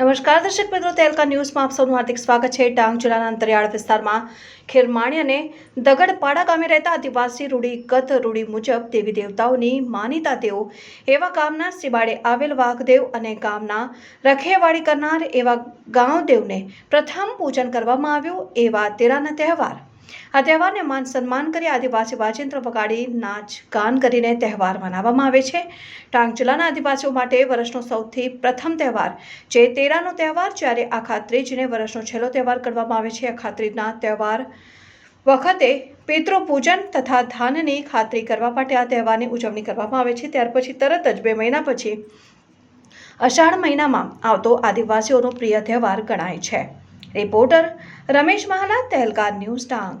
નમસ્કાર, દર્શક મિત્રો, તેલકા ન્યૂઝમાં આપ સૌનું હાર્દિક સ્વાગત છે. ડાંગ જિલ્લાના અંતરિયાળ વિસ્તારમાં ખેરમાણી અને દગડપાડા ગામે રહેતા આદિવાસી રૂઢિગત રૂઢિ મુજબ દેવી દેવતાઓની માનીતા તેઓ એવા ગામના સિબાડે આવેલ વાઘદેવ અને ગામના રખેવાડી કરનાર એવા ગાંવદેવને પ્રથમ પૂજન કરવામાં આવ્યું. એવા તેરાના તહેવાર આ તહેવારને માન સન્માન કરી આદિવાસી વાજિંત્ર વગાડી નાચ ગાન કરીને તહેવાર મનાવવામાં આવે છે. ટાંગ જિલ્લાના આદિવાસીઓ માટે વર્ષનો સૌથી પ્રથમ તહેવાર જે તેરાનો તહેવાર, જ્યારે આખા ત્રીજને વર્ષનો છેલ્લો તહેવાર ગણવામાં આવે છે. આખા ત્રીજના તહેવાર વખતે પિતૃપૂજન તથા ધાનની ખાતરી કરવા માટે આ તહેવારની ઉજવણી કરવામાં આવે છે. ત્યાર પછી તરત જ બે મહિના પછી અષાઢ મહિનામાં આવતો આદિવાસીઓનો પ્રિય તહેવાર ગણાય છે. Reporter Ramesh Mahala Tahelkar news Dang